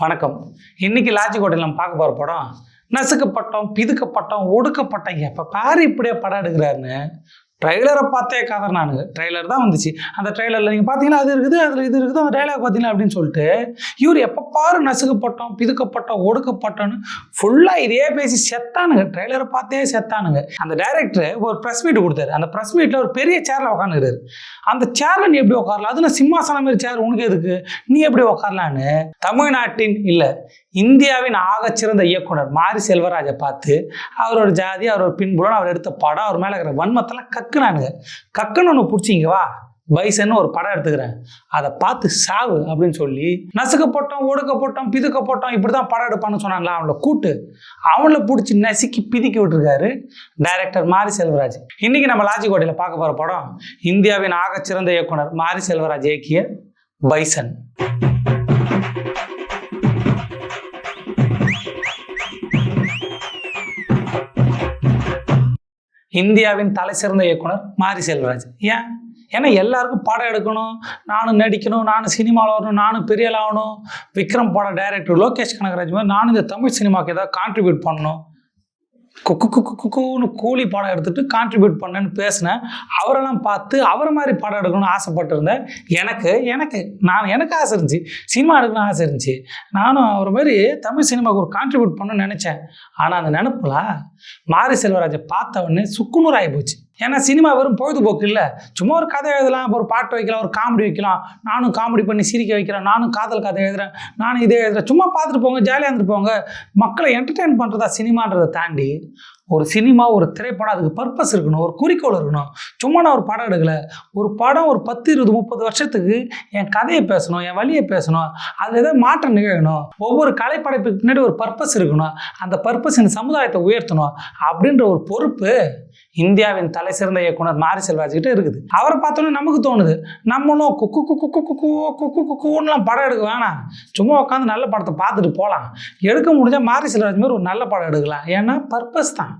வணக்கம். இன்னைக்கு லாஜிக்கோட்டையில் நம்ம பார்க்க போகிற படம் நசுக்கப்பட்டோம் பிதுக்கப்பட்டோம் ஒடுக்கப்பட்டோம். எப்போ பாரு இப்படியே படம் எடுக்கிறாருன்னு. ட்ரைலரை பார்த்தே கதை நானுங்க ட்ரைலர் தான் வந்துச்சு. அந்த ட்ரைலரில் நீங்கள் பார்த்தீங்கன்னா அது இருக்குது அதில் இது இருக்குது அந்த டைலாக் பார்த்தீங்கன்னா அப்படின்னு சொல்லிட்டு இவர் எப்போ பாரு நசுக்கப்பட்டோம் பிதுக்கப்பட்டோம் ஒடுக்கப்பட்டோன்னு ஃபுல்லாக இதே பேசி செத்தானுங்க. ட்ரைலரை பார்த்தே செத்தானுங்க. அந்த டைரக்டர் ஒரு ப்ரெஸ் மீட் கொடுத்தாரு. அந்த ப்ரெஸ் மீட்டில் ஒரு பெரிய சேரில் உட்காந்துக்கிறாரு அந்த சேரில் நீ எப்படி உட்காரலாம் அது நான் சிம்மாசனம் மாதிரி சேர் உனக்கு எதுக்கு? நீ எப்படி உட்காரலான்னு தமிழ்நாட்டின் இல்லை இந்தியாவின் ஆகச்சிறந்த இயக்குனர் மாரி செல்வராஜை பார்த்து அவரோட ஜாதி அவரோட பின்புலன் அவர் எடுத்த படம் அவர் மேலே இருக்கிற வன்மத்தெல்லாம் கக்குனானுங்க. கக்குன்னு ஒன்று பிடிச்சிங்க வா. பைசன்னு ஒரு படம் எடுத்துக்கிறேன். அதை பார்த்து சாவு அப்படின்னு சொல்லி நசுக்கப்பட்டோம் பிதுக்க பிதுக்கப்பட்டோம் இப்படி தான் படம் எடுப்பான்னு சொன்னாங்களா அவங்கள கூட்டு. அவங்கள பிடிச்சி நசுக்கி பிதுக்கி விட்டுருக்காரு டைரக்டர் மாரி செல்வராஜ் இன்னைக்கு நம்ம லாஜிக்கோட்டையில் பார்க்க போகிற படம் இந்தியாவின் ஆகச்சிறந்த இயக்குனர் மாரி செல்வராஜ் இயக்கிய பைசன். இந்தியாவின் தலை சிறந்த இயக்குனர் மாரி செல்வராஜ். ஏன்? ஏன்னா எல்லாருக்கும் படம் எடுக்கணும் நானும் நடிக்கணும் நானும் சினிமாவில் வரணும் நானும் பெரிய ஆள் ஆகணும். விக்ரம் படம் டைரக்டர் லோகேஷ் கனகராஜ் மாதிரி நானும் இந்த தமிழ் சினிமாவுக்கு ஏதாவது கான்ட்ரிபியூட் பண்ணணும். குக்கு குக்கு குக்குன்னு கூலி படம் எடுத்துட்டு கான்ட்ரிபியூட் பண்ணேன்னு பேசினேன். அவரெல்லாம் பார்த்து அவர் மாதிரி படம் எடுக்கணும்னு ஆசைப்பட்டிருந்தேன். எனக்கு எனக்கு நான் எனக்கு ஆசை இருந்துச்சு. சினிமா எடுக்கணும்னு ஆசை இருந்துச்சு. நானும் அவர் மாதிரி தமிழ் சினிமாவுக்கு ஒரு கான்ட்ரிபியூட் பண்ணணும்னு நினச்சேன். ஆனால் அந்த நினப்புல மாரி செல்வராஜை பார்த்த உடனே சுக்குநூறு ஆகி போச்சு. ஏன்னா சினிமா வெறும் பொழுதுபோக்கு இல்லை. சும்மா ஒரு கதை எழுதலாம் ஒரு பாட்டு வைக்கலாம் ஒரு காமெடி வைக்கலாம். நானும் காமெடி பண்ணி சிரிக்க வைக்கிறேன் நானும் காதல் கதை எழுதுறேன் நானும் இதே எழுதுறேன். சும்மா பார்த்துட்டு போங்க ஜாலியாக இருந்துட்டு போங்க. மக்களை என்டர்டெயின் பண்ணுறதா சினிமான்றதை தாண்டி ஒரு சினிமா ஒரு திரைப்படம் அதுக்கு பர்பஸ் இருக்கணும் ஒரு குறிக்கோள் இருக்கணும் சும்மா நான் ஒரு படம் எடுக்கலை ஒரு படம் ஒரு பத்து இருபது முப்பது வருஷத்துக்கு என் கதையை பேசணும் என் வழியை பேசணும் அதில் ஏதாவது மாற்றம் நிகழணும் ஒவ்வொரு கலைப்படைப்புக்கு பின்னாடி ஒரு பர்பஸ் இருக்கணும் அந்த பர்பஸ் இந்த சமுதாயத்தை உயர்த்தணும் அப்படின்ற ஒரு பொறுப்பு இந்தியாவின் தலை சிறந்த இயக்குனர் மாரி செல்வாஜிக்கிட்ட இருக்குது அவரை பார்த்தோன்னே நமக்கு தோணுது நம்மளும் குக்கு குக்கு குக்கு குக்கு குக்கு குக்குன்னுலாம் படம் எடுக்க வேணாம் சும்மா உட்காந்து நல்ல படத்தை பார்த்துட்டு போகலாம் எடுக்க முடிஞ்சால் மாரி செல்வராஜ் மாதிரி ஒரு நல்ல படம் எடுக்கலாம் ஏன்னா பர்பஸ் தான்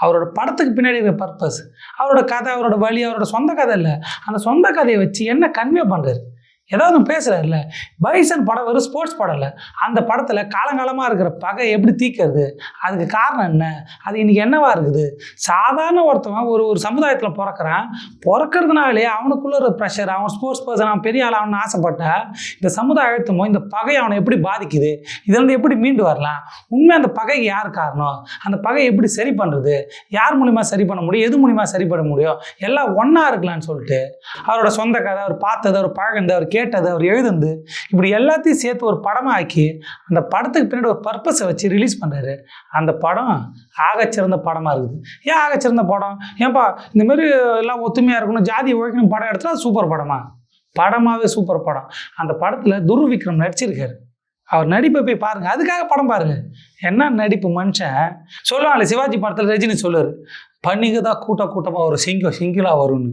அவரோட படத்துக்கு பின்னாடி இருக்கிற பர்பஸ் அவரோட கதை அவரோட வழி அவரோட சொந்த கதை இல்லை. அந்த சொந்த கதையை வச்சு என்ன கன்வே பண்ணுறாரு ஏதாவது ஒன்று பேசுகிறாருல்ல பைசன் படம் வெறும் ஸ்போர்ட்ஸ் படம் இல்லை. அந்த படத்தில் காலங்காலமாக இருக்கிற பகை எப்படி தீக்கிறது? அதுக்கு காரணம் என்ன? அது இன்னைக்கு என்னவா இருக்குது? சாதாரண ஒருத்தவன் ஒரு ஒரு சமுதாயத்தில் பிறக்கிறான். பிறக்கிறதுனாலே அவனுக்குள்ள ஒரு ப்ரெஷர் அவன் ஸ்போர்ட்ஸ் பர்சன் அவன் பெரிய ஆள் அவன் ஆசைப்பட்டா இந்த சமுதாய அழுத்தமோ இந்த பகை அவனை எப்படி பாதிக்குது? இதுலேருந்து எப்படி மீண்டு வரலாம்? உண்மை அந்த பகைக்கு யார் காரணம்? அந்த பகையை எப்படி சரி பண்ணுறது யார் மூலிமா சரி பண்ண முடியும்? எது மூலிமா சரி பண்ண முடியும்? எல்லாம் ஒன்றா இருக்கலாம்னு சொல்லிட்டு அவரோட சொந்த கதை அவர் பார்த்தது அவர் பழகுனது அவர் கேட்டது அவர் எழுதுந்து இப்படி எல்லாத்தையும் சேர்த்து ஒரு படமாக ஆக்கி அந்த படத்துக்கு பின்னாடி ஒரு பர்பஸை வச்சு ரிலீஸ் பண்ணுறாரு அந்த படம் ஆகச்சிறந்த படமாக இருக்குது. ஏன் ஆகச்சிறந்த படம்? ஏன்பா இந்த மாதிரி எல்லாம் ஒத்துமையாக இருக்கணும் ஜாதி ஒழிக்கணும் படம் எடுத்தா சூப்பர் படமா? படமாகவே சூப்பர் படம். அந்த படத்தில் துர்விக்ரம் நடிச்சிருக்காரு. அவர் நடிப்பை போய் பாருங்க. அதுக்காக படம் பாருங்க. என்ன நடிப்பு மனுஷன்? சொல்லுவாங்களே சிவாஜி படத்தில் ரஜினி சொல்லுவார் பண்ணிங்க தான் கூட்டம் கூட்டமாக ஒரு சிங்கம் சிங்கிளாக வரும்னு.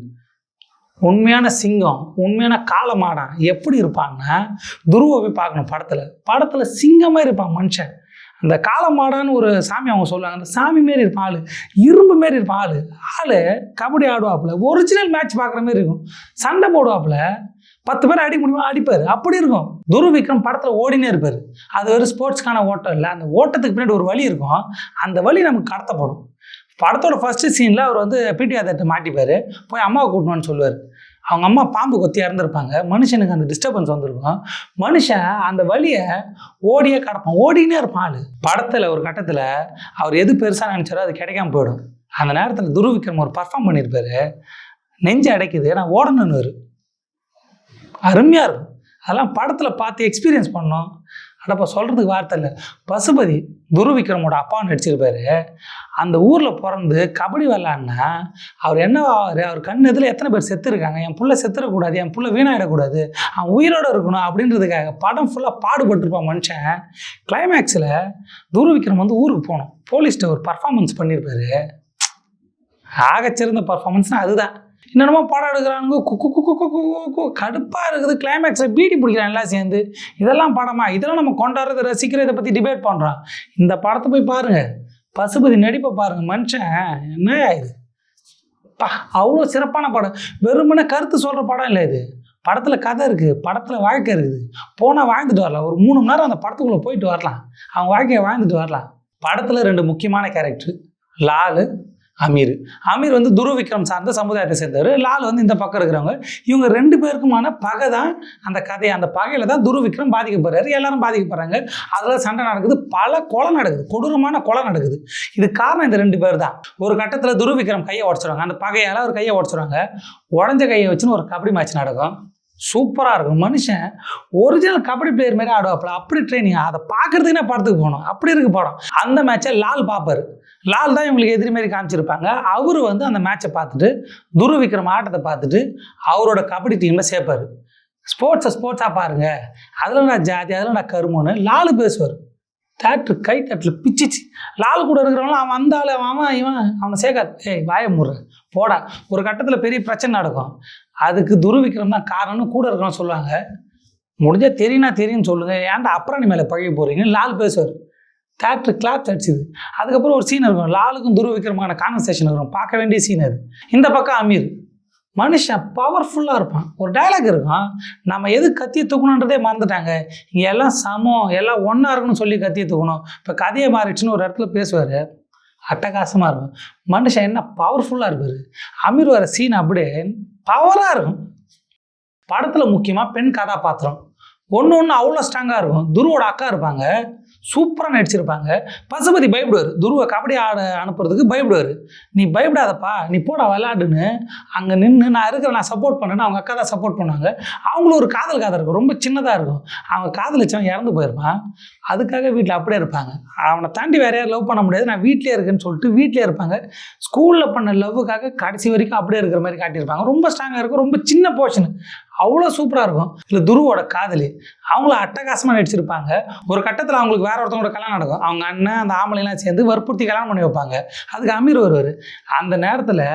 உண்மையான சிங்கம் உண்மையான காலமாடான் எப்படி இருப்பாங்கன்னா துருவை போய் பார்க்கணும் படத்தில். படத்தில் சிங்கமாக இருப்பான் மனுஷன். அந்த காலமாடான்னு ஒரு சாமி அவங்க சொல்லுவாங்க. அந்த சாமி மாரி இருப்பான் ஆள். இரும்பு மாரி இருப்பான் ஆள். ஆள் கபடி ஆடுவாப்புல. ஒரிஜினல் மேட்ச் பார்க்குற மாதிரி இருக்கும். சண்டை போடுவாப்புல. பத்து பேர் அடி முடியுமா? அடிப்பார். அப்படி இருக்கும். துரு விக்ரம் படத்தில் ஓடினே இருப்பார். அது ஒரு ஸ்போர்ட்ஸ்க்கான ஓட்டம் இல்லை. அந்த ஓட்டத்துக்கு பின்னாடி ஒரு வழி இருக்கும். அந்த வழி நமக்கு கடத்தப்படும். படத்தோட ஃபஸ்ட்டு சீனில் அவர் வந்து பிடிஆர் தட்டு மாட்டிப்பார். போய் அம்மாவை கூட்டணும்னு சொல்லுவார். அவங்க அம்மா பாம்பு கொத்தி இறந்துருப்பாங்க மனுஷனுக்கு அந்த டிஸ்டர்பன்ஸ் வந்திருக்கும். மனுஷன் அந்த வழியை ஓடியே கடப்பான். ஓடினே இருப்பான் ஆள். படத்தில் ஒரு கட்டத்தில் அவர் எது பெருசாக நினச்சாரோ அது கிடைக்காம போயிடும். அந்த நேரத்தில் துருவிக்ரம் ஒரு பர்ஃபார்ம் பண்ணியிருப்பாரு நெஞ்சு அடைக்குது. நான் ஓடணுன்னு அருமையாக இருக்கும். அதெல்லாம் படத்தில் பார்த்து எக்ஸ்பீரியன்ஸ் பண்ணோம் அடப்பா சொல்கிறதுக்கு வார்த்தை இல்லை. பசுபதி துருவிக்ரமோட அப்பா நடிச்சிருப்பாரு. அந்த ஊரில் பிறந்து கபடி விளாட்னா அவர் என்ன ஆவார்? அவர் கண் எதில் எத்தனை பேர் செத்துருக்காங்க? என் புள்ள செத்துடக்கூடாது என் புள்ள வீணாயிடக்கூடாது அவன் உயிரோடு இருக்கணும் அப்படின்றதுக்காக படம் ஃபுல்லாக பாடுபட்டிருப்பான் மனுஷன். கிளைமேக்ஸில் துருவிக்ரம் வந்து ஊருக்கு போகணும் போலீஸ்கிட்ட ஒரு பர்ஃபார்மன்ஸ் பண்ணியிருப்பாரு ஆகச்சிறந்த பர்ஃபார்மன்ஸ்னால் அதுதான். என்னென்னமோ படம் எடுக்கிறானுங்க குக்கு குக்கு குக்கு குக்கு கடுப்பாக இருக்குது. கிளைமேக்ஸை பீடி பிடிக்கிறான் எல்லாம் சேர்ந்து. இதெல்லாம் படமா? இதெல்லாம் நம்ம கொண்டாடுறது ரசிக்கிற இதை பற்றி டிபேட் பண்ணுறோம் இந்த படத்தை போய் பாருங்கள் பசுபதி நடிப்பை பாருங்கள் மனுஷன் என்ன இது? பா அவ்வளோ சிறப்பான படம். வெறுமனே கருத்து சொல்கிற படம் இல்லை இது. படத்தில் கதை இருக்குது படத்தில் வாழ்க்கை இருக்குது. போனால் வாழ்ந்துட்டு வரலாம். ஒரு மூணு மணி நேரம் அந்த படத்துக்குள்ளே போயிட்டு வரலாம். அவன் வாழ்க்கையை வாழ்ந்துட்டு வரலாம். படத்தில் ரெண்டு முக்கியமான கேரக்டர் லாலு அமீர். அமீர் வந்து துருவிக்ரம் சார்ந்த சமுதாயத்தை சேர்ந்தவர். லால் வந்து இந்த பக்கம் இருக்கிறவங்க. இவங்க ரெண்டு பேருக்குமான பகை தான் அந்த கதையை அந்த பகையில தான் துருவிக்ரம் பாதிக்கப்படுறாரு. எல்லாரும் பாதிக்கப்படுறாங்க. அதில் சண்டை நடக்குது. பல கொலை நடக்குது. கொடூரமான கொலை நடக்குது. இது காரணம் இந்த ரெண்டு பேர் தான். ஒரு கட்டத்தில் துருவிக்ரம் கையை உடச்சிருவாங்க. அந்த பகையால் ஒரு கையை உடச்சிருவாங்க. உடஞ்ச கையை வச்சுன்னு ஒரு கபடி மேட்ச் நடக்கும். சூப்பராக இருக்கும். மனுஷன் ஒரிஜினல் கபடி பிளேயர் மாதிரி ஆடுவாப்புல. அப்படி ட்ரைனிங் அதை பார்க்குறதுக்குன்னா படத்துக்கு போகணும்? அப்படி இருக்கு படம். அந்த மேட்ச்சை லால் பார்ப்பாரு லால் தான் இவங்களுக்கு எதிரி மாதிரி காமிச்சிருப்பாங்க. அவர் வந்து அந்த மேட்ச்சை பார்த்துட்டு துருவிக்ரம் ஆட்டத்தை பார்த்துட்டு அவரோட கபடி டீமில் சேர்ப்பார். ஸ்போர்ட்ஸை ஸ்போர்ட்ஸாக பாருங்கள் அதில் நான் ஜாதி அதில் நான் கருமோன்னு லாலு பேசுவார். தேட்ரு கை தட்டில் பிச்சிச்சு. லால் கூட இருக்கிறவங்களாம் அவன் வந்தாலும் அவன் இவன் அவனை சேர்க்காது. ஏய் வாய முடுற போடா. ஒரு கட்டத்தில் பெரிய பிரச்சனை நடக்கும். அதுக்கு துருவிக்ரம் தான் காரணம்னு கூட இருக்கணும்னு சொல்லுவாங்க. முடிஞ்சால் தெரியும்னா தெரியும்னு சொல்லுங்கள் ஏன்டா அப்புறம் நீ மேலே பழகி போகிறீங்கன்னு லால் பேசுவார். தேட்ரு கிளாப்ஸ் அடிச்சுது. அதுக்கப்புறம் ஒரு சீன் இருக்கும். லாலுக்கும் துருவிக்ரமான கான்வர்சேஷன் இருக்கும். பார்க்க வேண்டிய சீன் அது. இந்த பக்கம் அமீர். மனுஷன் பவர்ஃபுல்லாக இருப்பான். ஒரு டயலாக் இருக்கும் நம்ம எது கத்தியை தூக்கணுன்றதே மறந்துட்டாங்க. இங்கே எல்லாம் சமம் எல்லாம் ஒன்றா இருக்குன்னு சொல்லி கத்தியை தூக்கணும். இப்போ கதையை மாறிடுச்சுன்னு ஒரு இடத்துல பேசுவார். அட்டகாசமாக இருக்கும். மனுஷன் என்ன பவர்ஃபுல்லாக இருப்பார்? அமீர் வர சீன் அப்படியே பவராக இருக்கும். படத்தில் முக்கியமாக பெண் கதாபாத்திரம். ஒன்று ஒன்று அவ்வளோ ஸ்ட்ராங்காக இருக்கும். துருவோட அக்கா இருப்பாங்க. சூப்பராக நடிச்சிருப்பாங்க. பசுபதி பயப்படுவார். துருவ கபடி ஆட அனுப்புறதுக்கு பயப்படுவார். நீ பயப்படாதப்பா நீ போடா விளையாடுன்னு. அங்கே நின்று நான் இருக்கிற நான் சப்போர்ட் பண்ணேன்னு அவங்க அக்கா தான் சப்போர்ட் பண்ணுவாங்க. அவங்களும் ஒரு காதல் காதல் இருக்கும். ரொம்ப சின்னதாக இருக்கும். அவங்க காதலிச்சவன் இறந்து போயிருப்பான். அதுக்காக வீட்டில் அப்படியே இருப்பாங்க. அவனை தாண்டி வேற யாரும் லவ் பண்ண முடியாது. நான் வீட்டிலே இருக்கேன்னு சொல்லிட்டு வீட்டிலே இருப்பாங்க. ஸ்கூலில் பண்ண லவ்வுக்காக கடைசி வரைக்கும் அப்படியே இருக்கிற மாதிரி காட்டியிருப்பாங்க. ரொம்ப ஸ்ட்ராங்காக இருக்கும். ரொம்ப சின்ன போர்ஷன் அவ்வளோ சூப்பராக இருக்கும். இல்லை துருவோட காதலி அவங்கள அட்டகாசமாக நடிச்சிருப்பாங்க. ஒரு கட்டத்தில் அவங்களுக்கு வேற ஒருத்தவங்களோட கல்யாணம் நடக்கும். அவங்க அண்ணன் அந்த ஆம்பளைலாம் சேர்ந்து வற்புறுத்தி கல்யாணம் பண்ணி வைப்பாங்க. அதுக்கு அமீர் வருவார். அந்த நேரத்தில்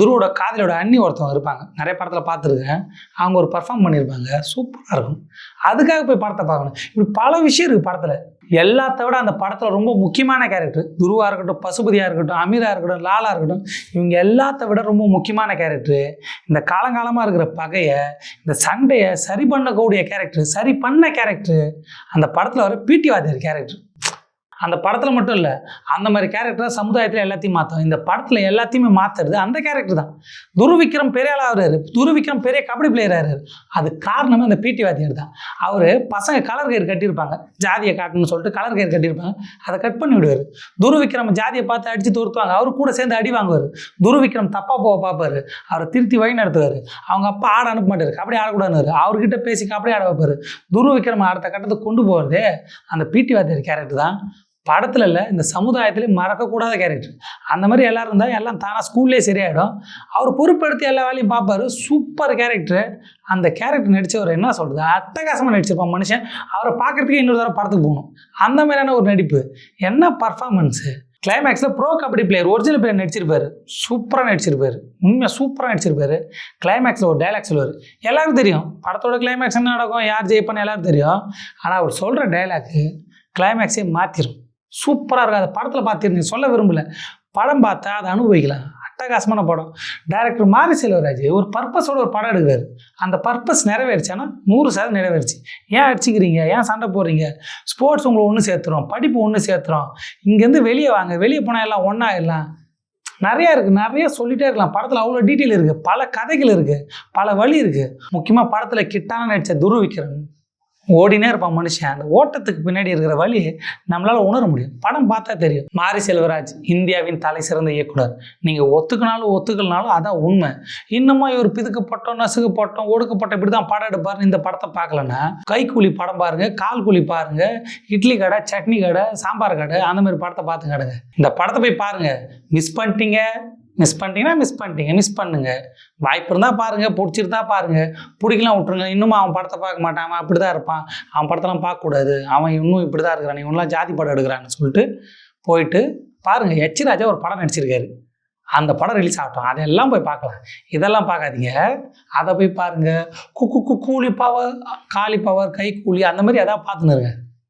துருவோட காதலியோட அண்ணி ஒருத்தவங்க இருப்பாங்க. நிறைய படத்தில் பார்த்துருக்கேன். அவங்க ஒரு பர்ஃபார்ம் பண்ணியிருப்பாங்க. சூப்பராக இருக்கும். அதுக்காக போய் படத்தை பார்க்கணும். இப்படி பல விஷயம் இருக்குது படத்தில். எல்லாத்த விட அந்த படத்தில் ரொம்ப முக்கியமான கேரக்டர் துருவா இருக்கட்டும் பசுபதியாக இருக்கட்டும் அமீரா இருக்கட்டும் லாலா இருக்கட்டும் இவங்க எல்லாத்த விட ரொம்ப முக்கியமான கேரக்டர் இந்த காலங்காலமாக இருக்கிற பகையை இந்த சண்டையை சரி பண்ணக்கூடிய கேரக்டர் சரி பண்ண கேரக்டர் அந்த படத்தில் வர பிடி வாத்தியார் கேரக்டர் அந்த படத்தில் மட்டும் இல்லை அந்த மாதிரி கேரக்டர் சமுதாயத்தில் எல்லாத்தையும் மாற்றும் இந்த படத்தில் எல்லாத்தையுமே மாற்றுறது அந்த கேரக்டர் தான். துருவிக்ரம் பெரிய ஆளாகிறாரு துருவிக்ரம் பெரிய கபடி பிளேயர் ஆகிறாரு. அது காரணமே அந்த பிடி வாத்தியார் தான். அவர் பசங்க கலர் கயிறு கட்டியிருப்பாங்க. ஜாதியை காட்டணும்னு சொல்லிட்டு கலர் கயிறு கட்டியிருப்பாங்க. அதை கட் பண்ணி விடுவார். துருவிக்ரம் ஜாதியை பார்த்து அடித்து துருத்துவாங்க. அவர் கூட சேர்ந்து அடி வாங்குவார். துருவிக்ரம் தப்பாக போக பார்ப்பார். அவரை திருத்தி வழி நடத்துவார். அவங்க அப்பா ஆட அனுப்ப மாட்டார். கபடி ஆடக்கூடாதுன்னு அவர்கிட்ட பேசி கபடி ஆட வைப்பார். துருவிக்ரம் அடுத்த கட்டத்துக்கு கொண்டு போகிறதே அந்த பிடி வாத்தியார் கேரக்டர் தான். படத்தில் இல்லை இந்த சமுதாயத்திலே மறக்கக்கூடாத கேரக்டர் அந்த மாதிரி எல்லோரும் இருந்தால் எல்லாம் தானாக ஸ்கூல்லேயே சரியாயிடும். அவர் பொறுப்பெடுத்து எல்லா வேலையும் பார்ப்பாரு. சூப்பர் கேரக்டர் அந்த கேரக்டர் நடித்தவர் என்ன சொல்கிறது அட்டகாசமாக நடிச்சிருப்பான் மனுஷன். அவரை பார்க்குறதுக்கே இன்னொரு தடவை படத்துக்கு போகணும். அந்த மாதிரியான ஒரு நடிப்பு. என்ன பர்ஃபார்மன்ஸு கிளைமேக்ஸில் bro kabaddi player original player நடிச்சிருப்பாரு. சூப்பராக நடிச்சிருப்பாரு. உண்மையாக சூப்பராக நடிச்சிருப்பாரு. கிளைமேக்ஸில் ஒரு டைலாக் சொல்லுவார். எல்லாருக்கும் தெரியும். படத்தோட கிளைமேக்ஸ் என்ன நடக்கும்? யார் ஜெயிப்பான்னு எல்லாருக்கும் தெரியும். ஆனால் அவர் சொல்கிற டைலாக்கு கிளைமேக்ஸே மாற்றிடும் சூப்பராக இருக்கும். அந்த படத்தில் பார்த்துருந்தீங்க சொல்ல விரும்பல. படம் பார்த்தா அதை அனுபவிக்கலாம் அட்டகாசமான படம். டைரக்டர் மாரி செல்வராஜ் ஒரு பர்பஸோட ஒரு படம் எடுக்கிறாரு. அந்த பர்பஸ் நிறைவேறிச்சானா நூறு சதவீதம் நிறைவேறிச்சு. ஏன் அடிச்சுக்கிறீங்க? ஏன் சண்டை போடுறீங்க? ஸ்போர்ட்ஸ் உங்களை ஒன்று சேர்த்துறோம் படிப்பு ஒன்று சேர்த்துறோம் இங்கேருந்து வெளியே வாங்க. வெளியே போனால் எல்லாம் ஒன்றா எல்லாம் நிறையா இருக்குது நிறைய சொல்லிகிட்டே இருக்கலாம். படத்தில் அவ்வளோ டீட்டெயில் இருக்குது பல கதைகள் இருக்குது பல வழி இருக்குது முக்கியமாக படத்தில் கிட்டான நடித்த துருவிக்கிறேன் ஓடினே இருப்பான் மனுஷன். அந்த ஓட்டத்துக்கு பின்னாடி இருக்கிற வழி நம்மளால உணர முடியும். படம் பார்த்தா தெரியும். மாரி செல்வராஜ் இந்தியாவின் தலை சிறந்த இயக்குனர். நீங்கள் ஒத்துக்கினாலும் ஒத்துக்கலனாலும் அதான் உண்மை. இன்னமும் இவர் பிதுக்கப்பட்டோம் நசுக்கப்பட்டோம் ஒடுக்கப்பட்ட இப்படி தான் படம் எடுப்பாருன்னு இந்த படத்தை பார்க்கலன்னா கைக்கூலி படம் பாருங்க கால் கூலி பாருங்க இட்லி கடை சட்னி கடை சாம்பார் கடை அந்த மாதிரி படத்தை பார்த்து கிடங்க இந்த படத்தை போய் பாருங்க. மிஸ் பண்ணிட்டீங்க. மிஸ் பண்ணிட்டீங்கன்னா மிஸ் பண்ணிட்டீங்க. மிஸ் பண்ணுங்க. வாய்ப்பு இருந்தால் பாருங்க. பிடிச்சிருந்தா பாருங்க. பிடிக்கலாம் விட்டுருங்க. இன்னும் அவன் படத்தை பார்க்க மாட்டான். அவன் அப்படி தான் இருப்பான். அவன் படத்தெல்லாம் பார்க்கக்கூடாது. அவன் இன்னும் இப்படி தான் இருக்கிறான் இவன்லாம் ஜாதி படம் எடுக்கிறான்னு சொல்லிட்டு போயிட்டு பாருங்க. எச் ராஜா ஒரு படம் நடிச்சிருக்காரு. அந்த படம் ரிலீஸ் ஆகட்டும். அதெல்லாம் போய் பார்க்கலாம். இதெல்லாம் பார்க்காதீங்க. அதை போய் பாருங்க. குக்கு கூலி பவர் காலி பவர் கை கூலி அந்த மாதிரி எதாவது பார்த்துன்னு இருங்க.